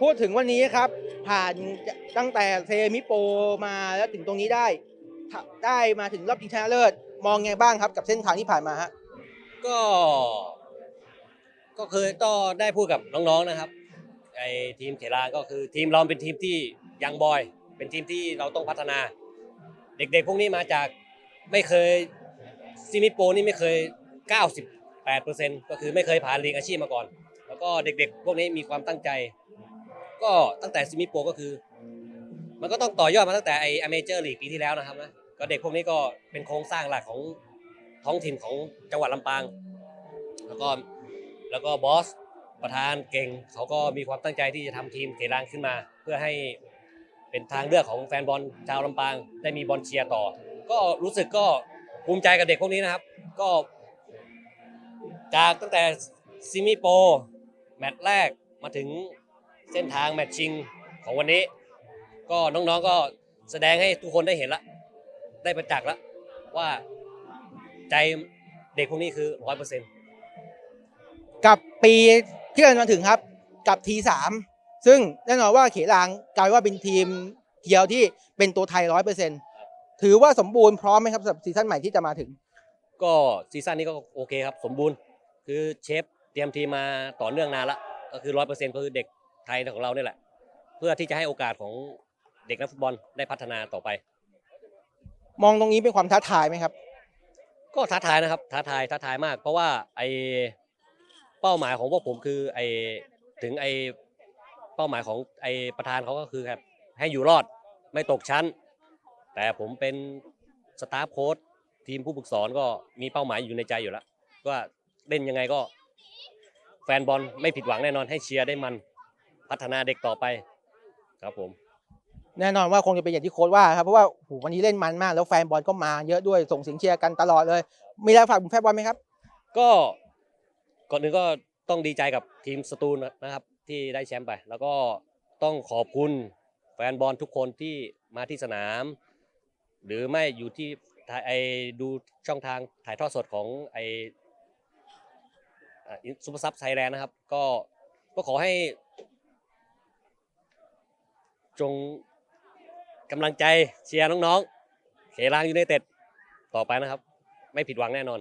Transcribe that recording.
พูดถึงวันนี้ครับ ผ่านตั้งแต่เซมิโปมาแล้วถึงตรงนี้ได้ ได้มาถึงรอบชิงชนะเลิศมองไงบ้างครับกับเส้นทางที่ผ่านมาฮะก็ ก็เคือก็ได้พูดกับน้องๆนะครับไอทีมเขลาก็คือทีมเราเป็นทีมที่ยังบอย เป็นทีมที่เราต้องพัฒนา เด็กๆพวกนี้มาจากไม่เคยซิมิโปนี่ไม่เคย 98%ก็คือไม่เคยผ่านลีกอาชีพมาก่อน แล้วก็เด็กๆ พวกนี้มีความตั้งใจ ก็ตั้งแต่ซิมิโปก็คือ มันก็ต้องต่อยอดมาตั้งแต่ไออเมเจอร์ลีกปีที่แล้วนะครับนะก็เด็กพวกนี้ก็เป็นโครงสร้างหลักของท้องถิ่นของจังหวัดลำปาง แล้วก็แล้วก็บอสประธานเก่งเขาก็มีความตั้งใจที่จะทำทีมเขลางขึ้นมา เพื่อให้เป็นทางเลือกของแฟนบอลชาวลำปาง ได้มีบอลเชียร์ต่อ ก็รู้สึกก็ภูมิใจกับเด็กพวกนี้นะครับ ก็ จากตั้งแต่ซิมิโปรแมตช์แรกมาถึง เส้นทางแมตช์ชิงของวันนี้ ก็น้องๆก็แสดงให้ทุกคนได้เห็นละได้ประจักษ์ละว่าใจเด็กพวกนี้คือร้อยเปอร์เซ็นต์กับปีที่เรามาถึงครับกับทีสามซึ่งแน่นอนว่าเขลางกลายว่าเป็นทีมเดียวที่เป็นตัวไทยร้อยเปอร์เซ็นถือว่าสมบูรณ์พร้อมไหมครับสำหรับซีซั่นใหม่ที่จะมาถึง ก็ซีซั่นนี้ก็โอเคครับ สมบูรณ์ คือเชฟเตรียมทีมมาต่อเนื่องนานละก็คือร้อยเปอร์เซ็นต์ก็คือเด็ก ไทยของเราเนี่ยแหละ เพื่อที่จะให้โอกาสของเด็กนักฟุตบอลได้พัฒนาต่อไป มองตรงนี้เป็นความท้าทายไหมครับ ก็ท้าทายนะครับ ท้าทายท้าทายมาก เพราะว่าไอเป้าหมายของพวกผมคือไอถึงไอเป้าหมายของไอประธานเขาก็คือครับให้อยู่รอดไม่ตกชั้น แต่ผมเป็นสตาฟโค้ชทีมผู้ฝึกสอนก็มีเป้าหมายอยู่ในใจอยู่แล้วว่าเล่นยังไงก็แฟนบอลไม่ผิดหวังแน่นอนให้เชียร์ได้มัน พัฒนาเด็กต่อไปครับผม แน่นอนว่าคงจะเป็นอย่างที่โค้ชว่าครับเพราะว่าโหวันนี้เล่นมันมากแล้วแฟนบอลก็มาเยอะด้วยส่งเสียงเชียร์กันตลอดเลย มีอะไรฝากถึงแฟนบอลไหมครับ ก็ก่อนหนึ่งก็ต้องดีใจกับทีมสตูลนะครับที่ได้แชมป์ไป แล้วก็ต้องขอบคุณแฟนบอลทุกคนที่มาที่สนาม หรือไม่อยู่ที่ถ่ายไอดูช่องทางถ่ายทอดสดของไอซูเปอร์ซับไทยแลนด์นะครับ ก็ก็ขอให้ จงกำลังใจเชียร์น้องๆ เขลางยูไนเต็ดต่อไปนะครับ ไม่ผิดหวังแน่นอน